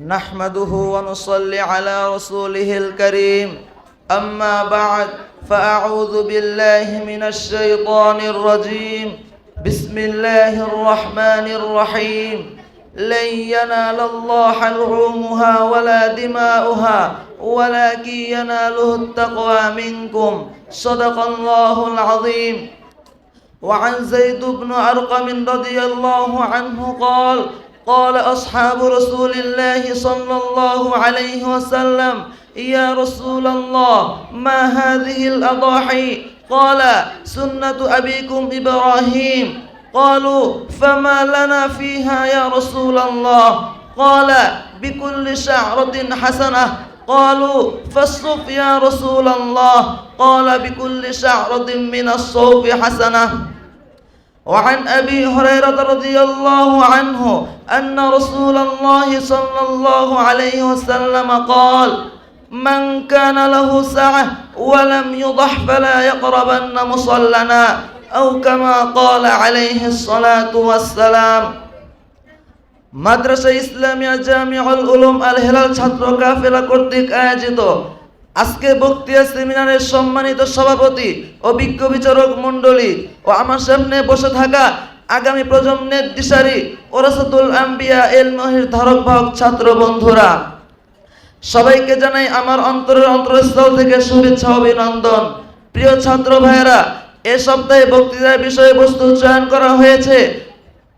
نحمده ونصلي على رسوله الكريم. أما بعد فأعوذ بالله من الشيطان الرجيم. بسم الله الرحمن الرحيم. لن ينال الله لحومها ولا دماؤها ولكن يناله التقوى منكم. صدق الله العظيم. وعن زيد بن أرقم رضي الله عنه قال قال أصحاب رسول الله صلى الله عليه وسلم يا رسول الله ما هذه الأضاحي؟ قال سنة أبيكم إبراهيم. قالوا فما لنا فيها يا رسول الله؟ قال بكل شعرة حسنة. قالوا فالصف يا رسول الله. قال بكل شعرة من الصوف حسنة. وعن ابي هريره رضي الله عنه ان رسول الله صلى الله عليه وسلم قال من كان له سعه ولم يضح فلا يقربن مصلنا او كما قال عليه الصلاه والسلام মাদ্রাসা ইসলামিয়া জামিউল উলুম আল হেলাল ছাত্র কাফেলা কর্তৃক আয়োজিত আজকে বক্তিয়া সেমিনারের সম্মানিত সভাপতি অভিজ্ঞ বিচারক মণ্ডলী ও আমার সামনে বসে থাকা আগামী প্রজন্মের দিশারি ওরাসাতুল আম্বিয়া এল মহির ধারক বাহক ছাত্র বন্ধুরা। সবাইকে জানাই আমার অন্তরের অন্তরস্থল থেকে শুভেচ্ছা, অভিনন্দন। প্রিয় ছাত্র ভাইয়েরা, এ সপ্তাহে বক্তৃতার বিষয়বস্তু চয়ন করা হয়েছে।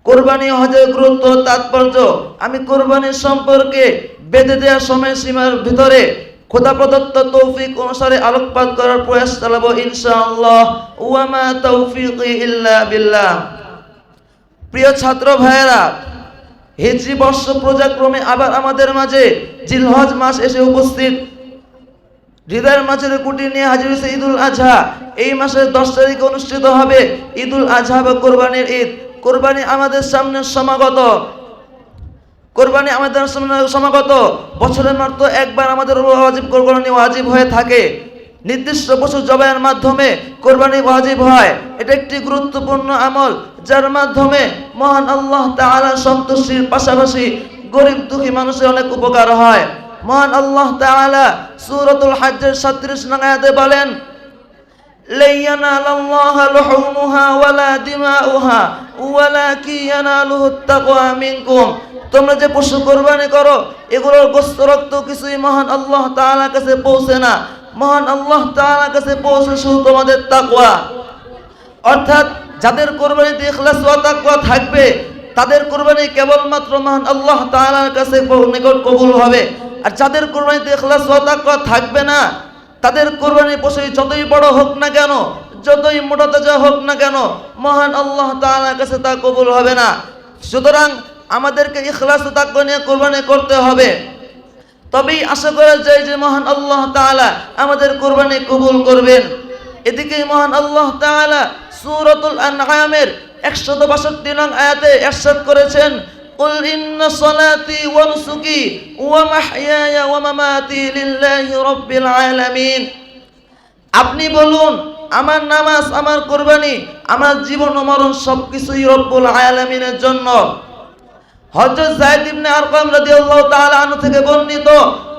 কোরবানি হজের গুরুত্ব, তাৎপর্য, আমি কোরবানির সম্পর্কে বেঁধে দেওয়ার সময়সীমার ভিতরে খোদা প্রদত্ত তৌফিক অনুসারে আলোকপাত করার প্রয়াস চালাবো ইনশাআল্লাহ। ওয়ামা তৌফিক ইল্লা বিল্লাহ। প্রিয় ছাত্র ভাইয়েরা, হিজরি বর্ষ প্রজাক্রমে আবার আমাদের মাঝে জিলহজ মাস এসে উপস্থিত। হৃদয়ের মাঝের কুটি নিয়ে হাজির হয়েছে ঈদুল আজহা। এই মাসের দশ তারিখে অনুষ্ঠিত হবে ঈদুল আজহা বা কোরবানির ঈদ। কোরবানি আমাদের সামনে সমাগত। কোরবানি আমাদের সামনে সমাগত। বছরের মাত্র একবার আমাদের ওয়াজিব কোরবানি ওয়াজিব হয়ে থাকে। নির্দিষ্ট পশু জবাইয়ের মাধ্যমে কোরবানি ওয়াজিব হয়। এটা একটি গুরুত্বপূর্ণ আমল, যার মাধ্যমে মহান আল্লাহ তালা সন্তুষ্টির পাশাপাশি গরিব দুঃখী মানুষের অনেক উপকার হয়। মহান আল্লাহ তাআলা সূরাতুল হজ্জের 37 নং আয়াতে বলেন আল্লাহ লুহুমুহা ওয়ালা দিমাউহা ওয়ালাকিন ইয়ানালুহুত তাকওয়া মিনকুম। তোমরা যে পশু কোরবানি করো, এগুলোর গোস্ত রক্ত কিছুই মহান আল্লাহ তাআলার কাছে পৌঁছে না। মহান আল্লাহ তাআলার কাছে পৌঁছে শুধু তোমাদের তাকওয়া। অর্থাৎ যাদের কোরবানিতে ইখলাস ওয়া তাকওয়া থাকবে, তাদের কোরবানি কেবলমাত্র মহান আল্লাহ তাআলার কাছে নিকট কবুল হবে। আর যাদের কোরবানিতে ইখলাস ওয়া তাকওয়া থাকবে না, তাদের কোরবানি পশু যতই বড় হোক না কেন, যতই মোটা তাজা হোক না কেন, মহান আল্লাহ তাআলার কাছে তা কবুল হবে না। সুতরাং আমাদেরকে ইখলাস ও তাকওয়া নিয়ে কোরবানি করতে হবে তবেই আশা করা যায় যে মহান আল্লাহ তাআলা আমাদের কোরবানি কবুল করবেন এদিকে মহান আল্লাহ তাআলা সূরাতুল আনআমের 162 নং আয়াতে ইরশাদ করেছেন قل إن صلاتي ونسكي ومحياي ومماتي لله رب العالمين আপনি বলুন আমার নামাজ আমার কোরবানি আমার জীবন ও মরণ সবকিছুই রব্বুল আলামিনের জন্য হযরত যায়েদ ইবনে আরকাম রাদিয়াল্লাহু তাআলা আনহু থেকে বর্ণিত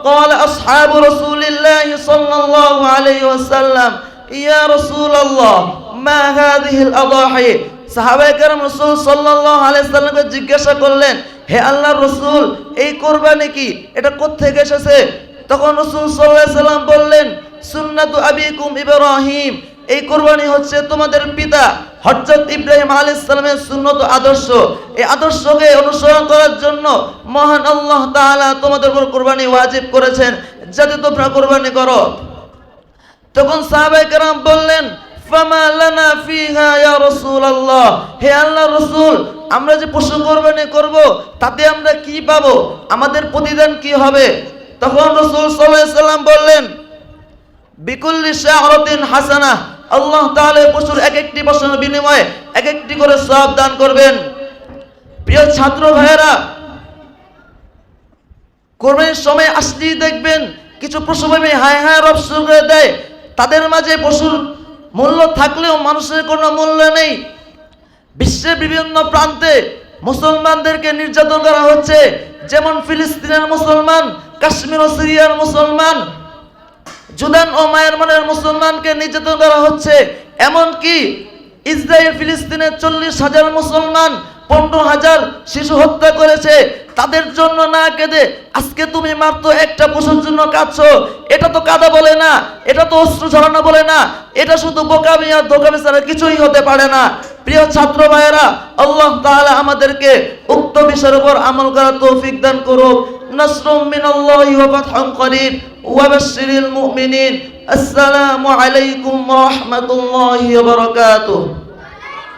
قال اصحاب رسول الله صلى الله عليه وسلم يا رسول الله ما هذه الاضاحي সাহাবায়ে কেরাম রাসূল সাল্লাল্লাহু আলাইহি সাল্লামকে জিজ্ঞাসা করলেন হে আল্লাহর রাসূল এই কোরবানি কি এটা কোত্থেকে এসেছে তখন রাসূল সাল্লাল্লাহু আলাইহি সাল্লাম বললেন সুন্নাতু আবিকুম ইব্রাহিম এই কোরবানি হচ্ছে তোমাদের পিতা হযরত ইব্রাহিম আলাইহিস সালামের সুন্নত আদর্শ। এই আদর্শকে অনুসরণ করার জন্য মহান আল্লাহ তাআলা তোমাদের উপর কোরবানি ওয়াজিব করেছেন। যাতে তোমরা কোরবানি করো। তখন সাহাবায়ে কেরাম বললেন হে আল্লাহর রাসূল, আমরা যে পশু কোরবানি করব, তাতে আমরা কি পাবো? আমাদের প্রতিদান কি হবে? তখন রাসূল সাল্লাম বললেন, বিকুল্লি শাহরাতিন হাসানা আল্লাহ তাহলে পশুর এক একটি পশুর বিনিময়ে এক একটি করে সওয়াব দান করবেন। প্রিয় ছাত্র ভাইয়েরা কোরবানির সময় আসলেই দেখবেন কিছু পশুপ্রেমী হায় হায় রব শুরু করে দেয়। তাদের মাঝে পশুর মূল্য থাকলেও মানুষের কোনো মূল্য নেই। বিশ্বের বিভিন্ন প্রান্তে মুসলমানদেরকে নির্যাতন করা হচ্ছে। যেমন ফিলিস্তিনের মুসলমান, কাশ্মীর ও সিরিয়ার মুসলমান জুদান ও মায়ানমারের মুসলমানকে নির্যাতন করা হচ্ছে। এমনকি ইসরায়েল ফিলিস্তিনের চল্লিশ হাজার মুসলমান, পনেরো হাজার শিশু হত্যা করেছে। তাদের জন্য না কেঁদে আজকে তুমি মাত্র একটা পশুর জন্য কাঁদছো। এটা তো কাদা বলে না, এটা তো অস্ত্র ঝরানো বলে না, এটা শুধু বোকামি আর দোকামি ছাড়া কিছুই হতে পারে না। প্রিয় ছাত্র ভাইয়েরা, আল্লাহ তাআলা আমাদেরকে উক্ত বিষয়ের উপর আমল করার তৌফিক দান করুক। নাসরুম মিনাল্লাহি ওয়া ফাতহুন করিব وبشر المؤمنين. السلام عليكم ورحمة الله وبركاته.